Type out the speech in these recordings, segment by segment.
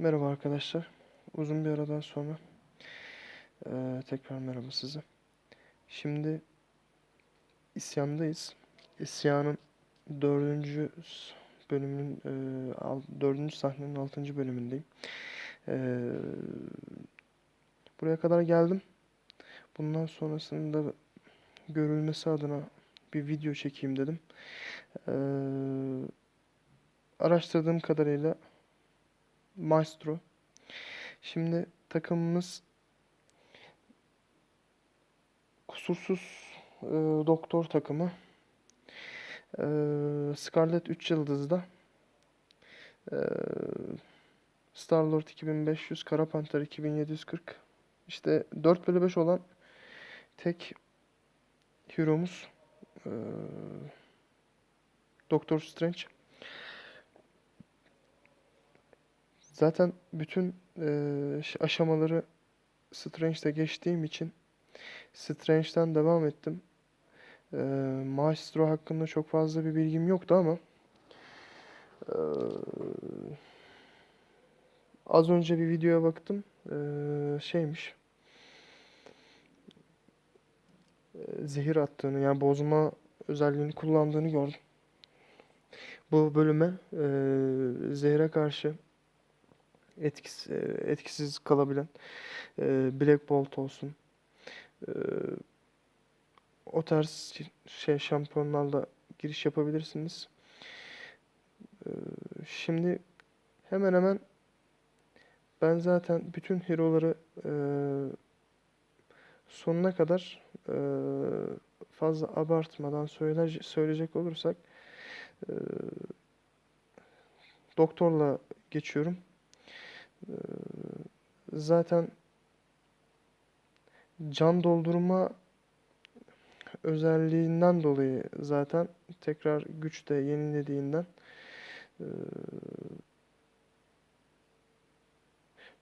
Merhaba arkadaşlar. Uzun bir aradan sonra eee, tekrar merhaba size. Şimdi isyandayız. İsyanın dördüncü bölümünün eee, al- dördüncü sahnenin altıncı bölümündeyim. Eee, buraya kadar geldim. Bundan sonrasında görülmesi adına bir video çekeyim dedim. Eee, araştırdığım kadarıyla Maestro. Şimdi takımımız kusursuz e, doktor takımı. E, Scarlet 3 yıldızda. E, Star-Lord 2500, Kara Panter 2740. İşte 4 bölü 5 olan tek hero'muz e, Doctor Strange. Zaten bütün ş- aşamaları Strange'de geçtiğim için Strange'den devam ettim. Eee Maestro hakkında çok fazla bir bilgim yoktu ama eee, az önce bir videoya baktım. Eee, şeymiş. Eee, zehir attığını yani bozma özelliğini kullandığını gördüm. Bu bölüme eee zehre karşı etkisiz, etkisiz kalabilen e, Black Bolt olsun. E, o tarz şey şampiyonlarla giriş yapabilirsiniz. E, şimdi hemen hemen ben zaten bütün hero'ları e, sonuna kadar e, fazla abartmadan söyleyecek olursak e, doktorla geçiyorum. Ee, Zaten can doldurma özelliğinden dolayı zaten tekrar güç de yenilediğinden ee,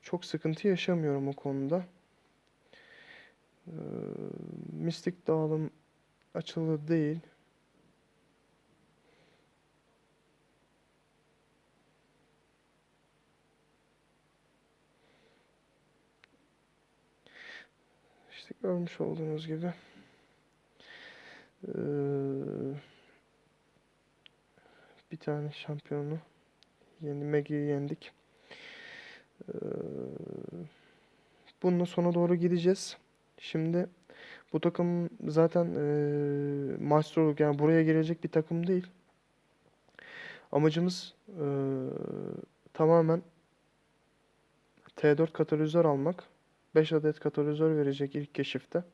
çok sıkıntı yaşamıyorum o konuda. Ee, Mistik dağılım açılı değil. İşte görmüş olduğunuz gibi eee, bir tane şampiyonu yeni Maggie'yi yendik. Eee, bununla sona doğru gideceğiz. Şimdi bu takım zaten eee Maestroluk yani buraya gelecek bir takım değil. Amacımız eee, tamamen T4 katalizör almak. 5 adet katalizör verecek ilk keşifte.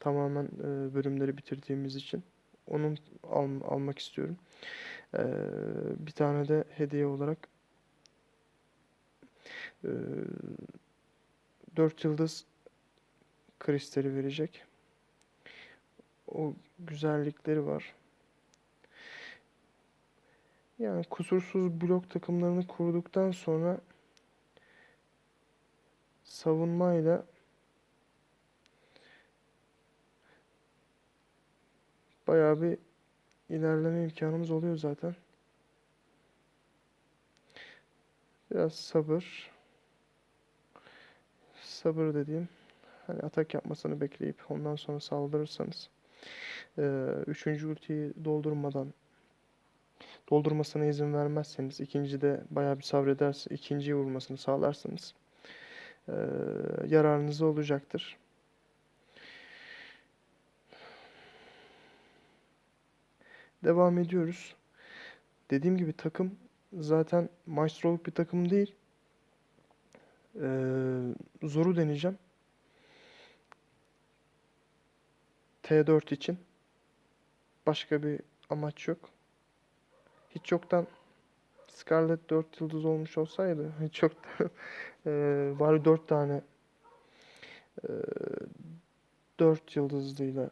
Tamamen e, bölümleri bitirdiğimiz için. Onun al- almak istiyorum. E, bir tane de hediye olarak e, 4 yıldız kristali verecek. O güzellikleri var. Yani kusursuz blok takımlarını kurduktan sonra savunmayla bayağı bir ilerleme imkanımız oluyor zaten. Biraz sabır. Sabır dediğim hani atak yapmasını bekleyip ondan sonra saldırırsanız üçüncü ultiyi doldurmadan doldurmasına izin vermezseniz ikinci de bayağı bir sabrederse ikinciyi vurmasını sağlarsanız eee yararınıza olacaktır. Devam ediyoruz. Dediğim gibi takım zaten maestroluk bir takım değil. Eee zoru deneyeceğim. T4 için. Başka bir amaç yok. Hiç yoktan Scarlet 4 yıldız olmuş olsaydı hiç yoktan eee bari 4 tane eee 4 yıldızlıyla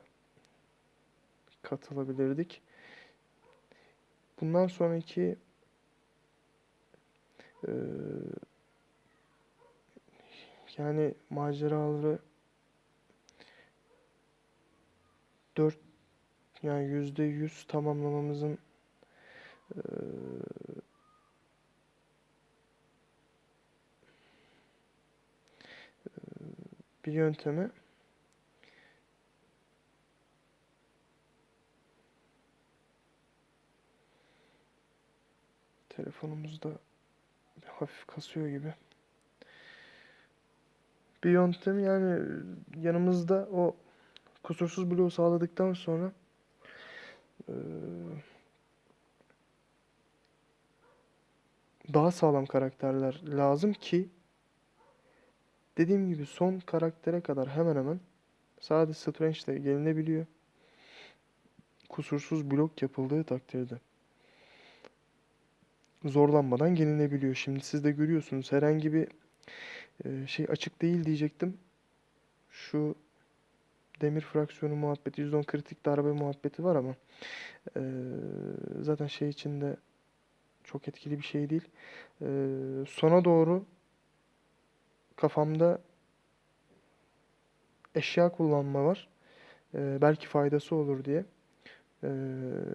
katılabilirdik. Bundan sonraki eee, yani maceraları 4 yani %100 tamamlamamızın eee, bir yöntemi telefonumuzda hafif kasıyor gibi. Bir yöntem yani yanımızda o kusursuz bloğu sağladıktan sonra daha sağlam karakterler lazım ki dediğim gibi son karaktere kadar hemen hemen sadece Strange ile gelinebiliyor. Kusursuz blok yapıldığı takdirde zorlanmadan gelinebiliyor. Şimdi siz de görüyorsunuz herhangi bir e, şey açık değil diyecektim. Şu demir fraksiyonu muhabbeti, %10 kritik darbe muhabbeti var ama e, zaten şey içinde çok etkili bir şey değil. E, sona doğru kafamda eşya kullanma var. E, belki faydası olur diye. E,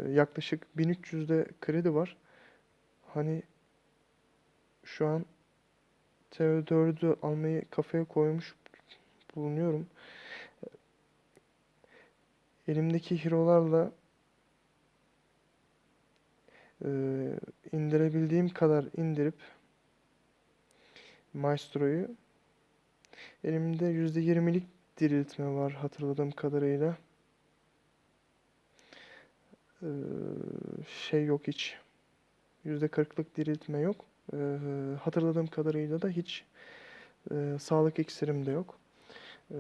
yaklaşık 1300'de kredi var. Hani şu an TO4'ü almayı kafaya koymuş bulunuyorum. Elimdeki hero'larla e, indirebildiğim kadar indirip Maestro'yu elimde %20'lik diriltme var hatırladığım kadarıyla. E, şey yok hiç. %40'lık diriltme yok. E, hatırladığım kadarıyla da hiç e, sağlık iksirim de yok. E,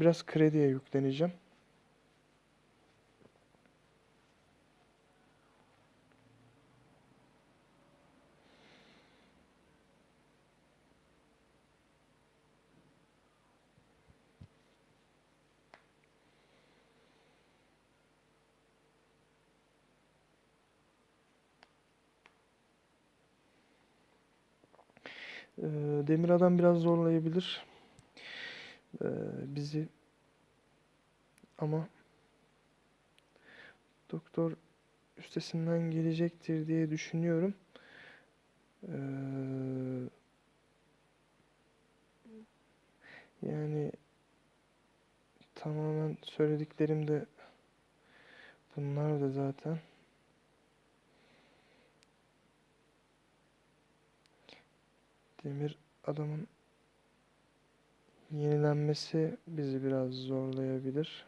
biraz krediye yükleneceğim. Ee, Demir Adam biraz zorlayabilir ee, bizi ama doktor üstesinden gelecektir diye düşünüyorum. Ee, yani tamamen söylediklerim de bunlar da zaten. Demir adamın yenilenmesi bizi biraz zorlayabilir.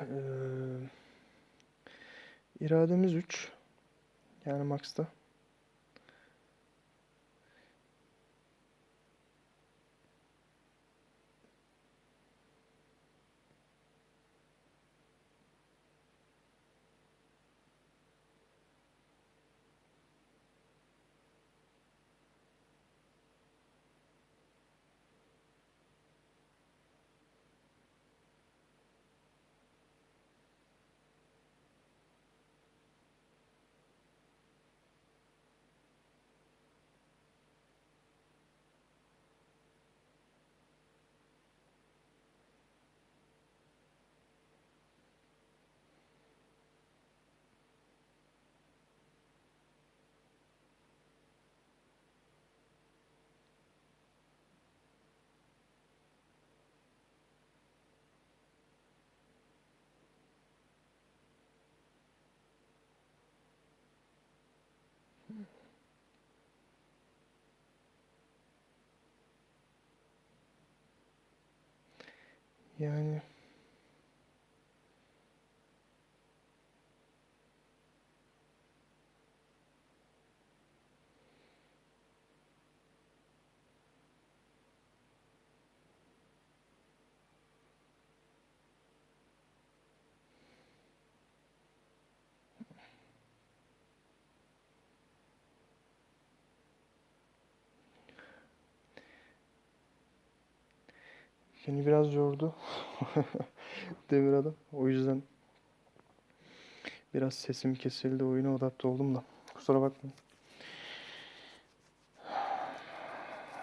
Ee, irademiz 3. Yani max'ta. Yani Beni biraz yordu. Demir adam. O yüzden biraz sesim kesildi. Oyuna adapte oldum da. Kusura bakmayın.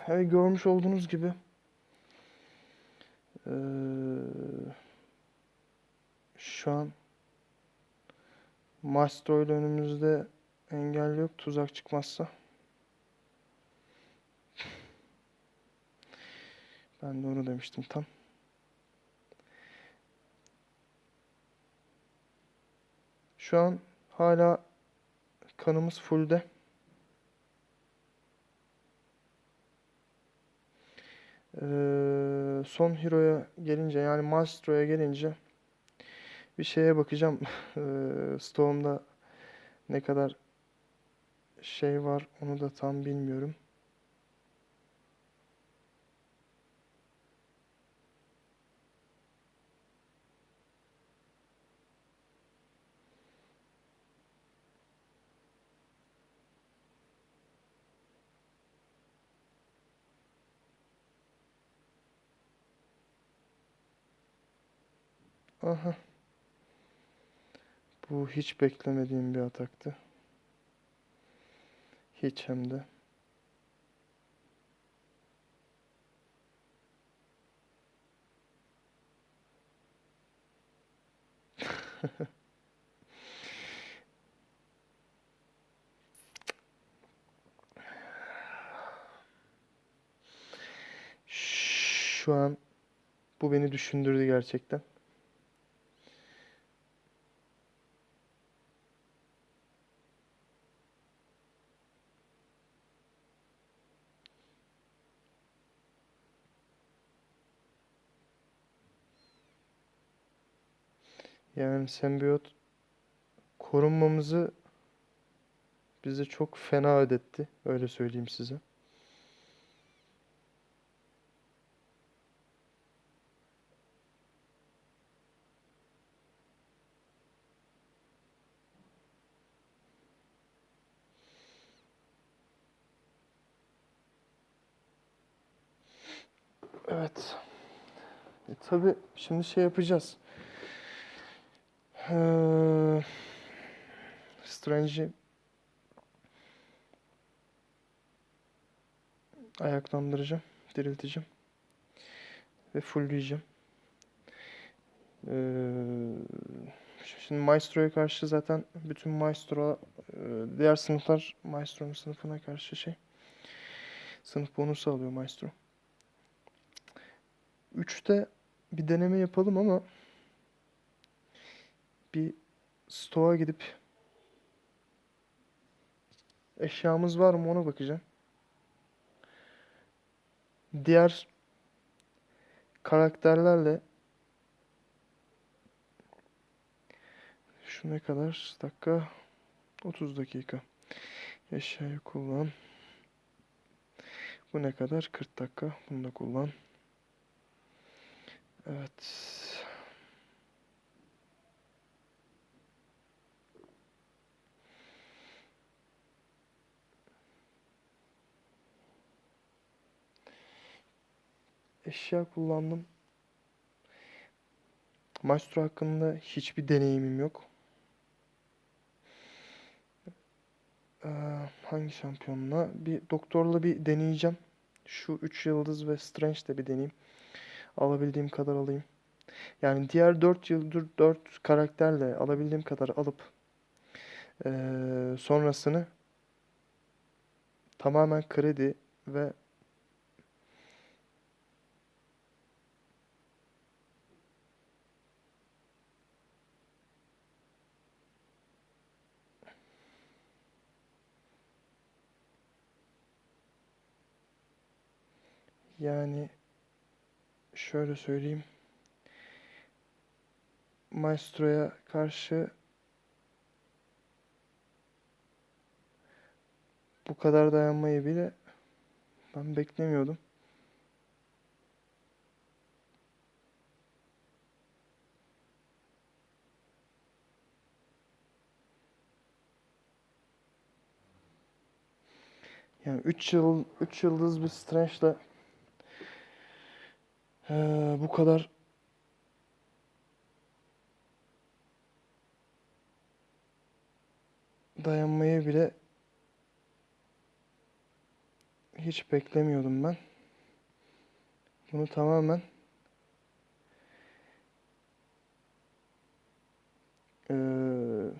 Evet görmüş olduğunuz gibi şu an Maestro ile önümüzde engel yok tuzak çıkmazsa. Ben de onu demiştim tam. Şu an hala kanımız fullde. Ee, son Hero'ya gelince yani Maestro'ya gelince bir şeye bakacağım. Ee, Stone'da ne kadar şey var onu da tam bilmiyorum. Aha. Bu hiç beklemediğim bir ataktı. Hiç hem de. Şu an bu beni düşündürdü gerçekten. Yani sembiyot korunmamızı bize çok fena ödetti. Öyle söyleyeyim size. Evet. E, tabii şimdi şey yapacağız. Ee, Strange'i ayaklandıracağım, dirilteceğim ve fullleyeceğim. Ee, şimdi Maestro'ya karşı zaten bütün Maestro diğer sınıflar Maestro'nun sınıfına karşı şey sınıf bonusu alıyor Maestro. 3'te bir deneme yapalım ama bir stoğa gidip eşyamız var mı ona bakacağım. Diğer karakterlerle şu ne kadar? Dakika. 30 dakika. Eşyayı kullan. Bu ne kadar? 40 dakika. Bunu da kullan. Evet eşya kullandım. Maestro hakkında hiçbir deneyimim yok. Ee, hangi şampiyonla? Bir doktorla bir deneyeceğim. Şu 3 yıldız ve Strange de bir deneyeyim. Alabildiğim kadar alayım. Yani diğer 4 yıldız 4 karakterle alabildiğim kadar alıp ee, sonrasını tamamen kredi ve Yani şöyle söyleyeyim. Maestro'ya karşı bu kadar dayanmayı bile ben beklemiyordum. Yani 3 yıl 3 yıldız bir Strange'la Ee, bu kadar dayanmayı bile hiç beklemiyordum ben. Bunu tamamen eee,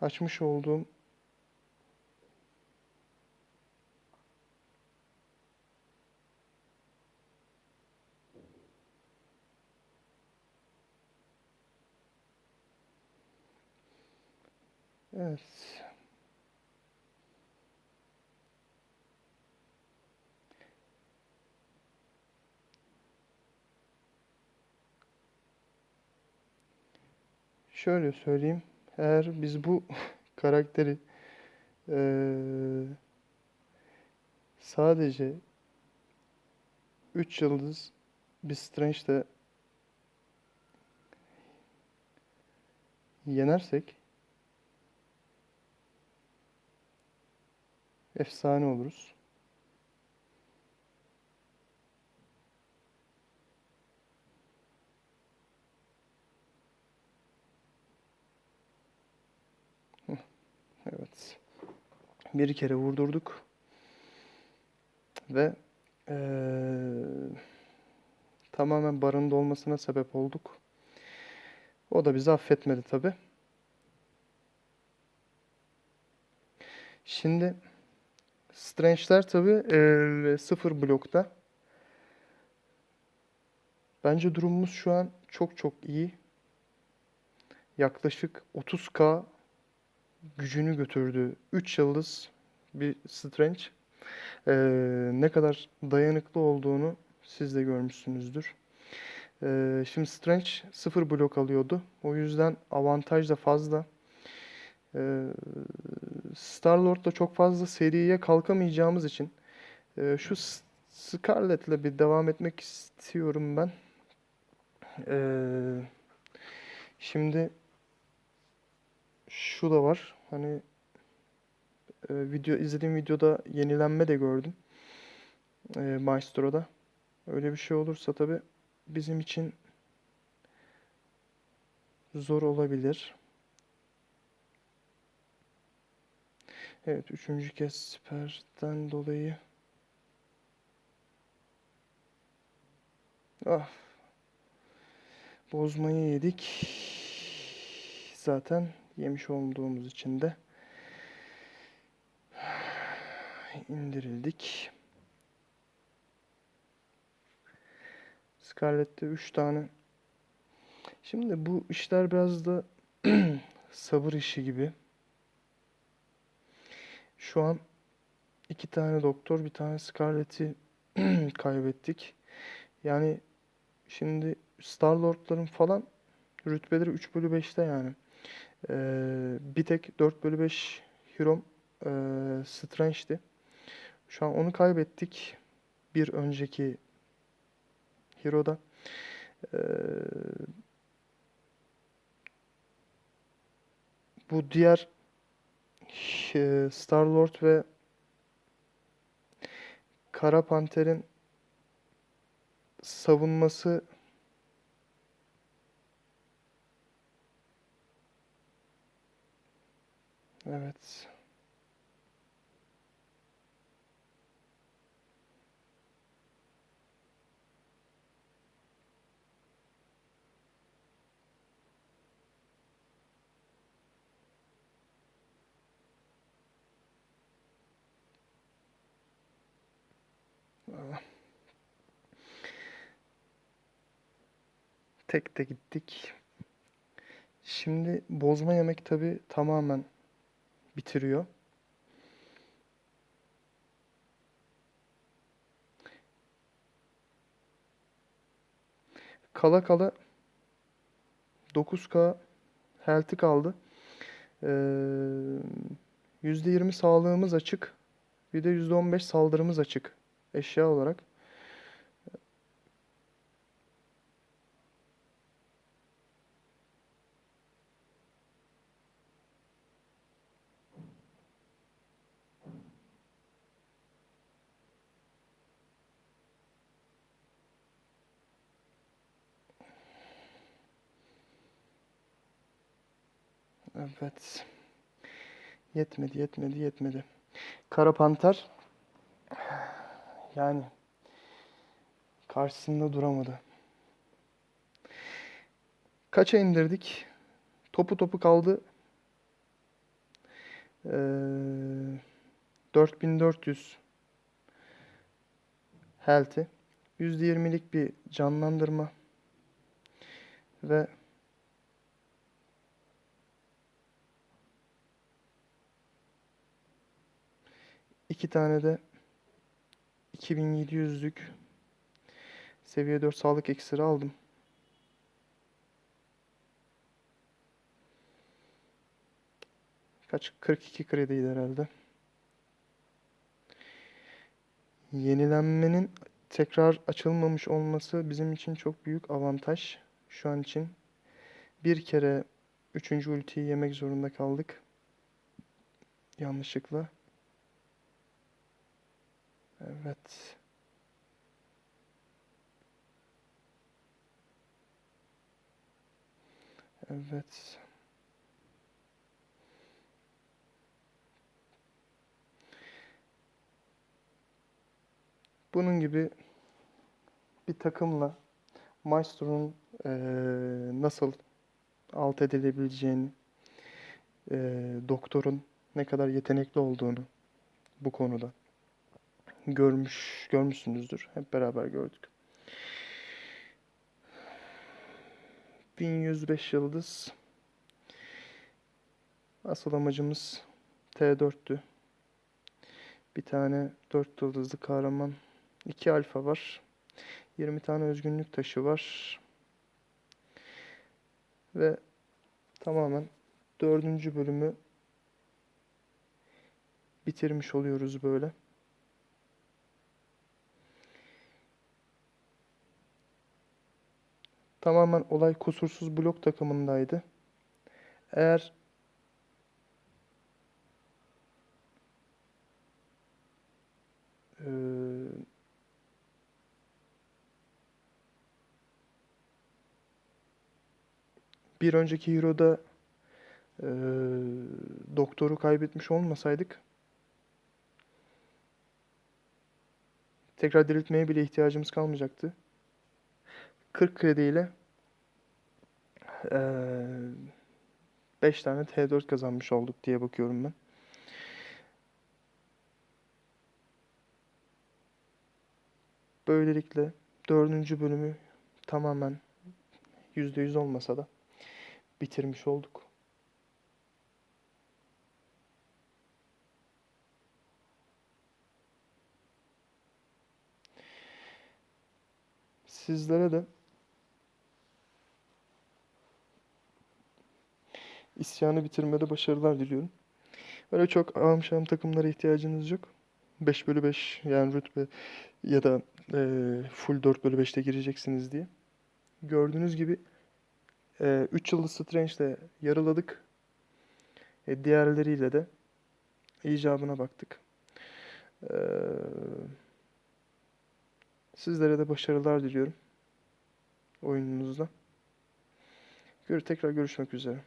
açmış olduğum Evet. Şöyle söyleyeyim. Eğer biz bu karakteri eee, sadece 3 yıldız bir Strange'de yenersek efsane oluruz. Evet. Bir kere vurdurduk. Ve eee, tamamen barın dolmasına sebep olduk. O da bizi affetmedi tabi. Şimdi Strange'ler tabi eee, sıfır blokta. Bence durumumuz şu an çok çok iyi. Yaklaşık 30k gücünü götürdü. 3 yıldız bir Strange. Ee, ne kadar dayanıklı olduğunu siz de görmüşsünüzdür. Ee, şimdi Strange 0 blok alıyordu. O yüzden avantaj da fazla. Ee, Star-Lord'la çok fazla seriye kalkamayacağımız için e, şu Scarlet'le bir devam etmek istiyorum ben. Ee, şimdi şu da var. Hani e, video izlediğim videoda yenilenme de gördüm. E, Maestro'da. Öyle bir şey olursa tabii bizim için zor olabilir. Evet, üçüncü kez siperden dolayı. Ah. Bozmayı yedik. Zaten yemiş olduğumuz için de indirildik. Scarlett'te 3 tane. Şimdi bu işler biraz da sabır işi gibi. Şu an iki tane doktor, bir tane Scarlett'i kaybettik. Yani şimdi Star-Lord'ların falan rütbeleri 3 bölü 5'te yani. Ee, bir tek 4 bölü 5 Hero'm ee, Strange'di. Şu an onu kaybettik. Bir önceki Hero'da. Ee, bu diğer e, Star-Lord ve Kara Panter'in savunması Evet. Tek de gittik. Şimdi bozma yemek tabi tamamen bitiriyor. Kala kala 9K health'i kaldı. Ee, %20 sağlığımız açık. Bir de %15 saldırımız açık eşya olarak. Evet. Yetmedi, yetmedi, yetmedi. Kara Panter yani karşısında duramadı. Kaça indirdik? Topu topu kaldı. Ee, 4400 health'i. %20'lik bir canlandırma ve iki tane de 2700'lük seviye 4 sağlık iksiri aldım. Kaç? 42 krediydi herhalde. Yenilenmenin tekrar açılmamış olması bizim için çok büyük avantaj şu an için. Bir kere üçüncü ultiyi yemek zorunda kaldık. Yanlışlıkla. Evet. Evet. Bunun gibi bir takımla Maestro'nun eee, nasıl alt edilebileceğini, eee, doktorun ne kadar yetenekli olduğunu bu konuda görmüş görmüşsünüzdür. Hep beraber gördük. 1105 yıldız. Asıl amacımız T4'tü. Bir tane 4 yıldızlı kahraman. 2 alfa var. 20 tane özgünlük taşı var. Ve tamamen dördüncü bölümü bitirmiş oluyoruz böyle. Tamamen olay kusursuz blok takımındaydı. Eğer bir önceki Hero'da eee, doktoru kaybetmiş olmasaydık tekrar diriltmeye bile ihtiyacımız kalmayacaktı. 40 krediyle 5 tane T4 kazanmış olduk diye bakıyorum ben. Böylelikle dördüncü bölümü tamamen %100 olmasa da bitirmiş olduk. Sizlere de isyanı bitirmede başarılar diliyorum. Öyle çok ağam şahım takımlara ihtiyacınız yok. 5 bölü 5 yani rütbe ya da eee full 4 bölü 5'te gireceksiniz diye. Gördüğünüz gibi 3 yıldız Strange yarıladık. E, diğerleriyle de icabına baktık. Eee, sizlere de başarılar diliyorum oyununuzda. Gör, tekrar görüşmek üzere.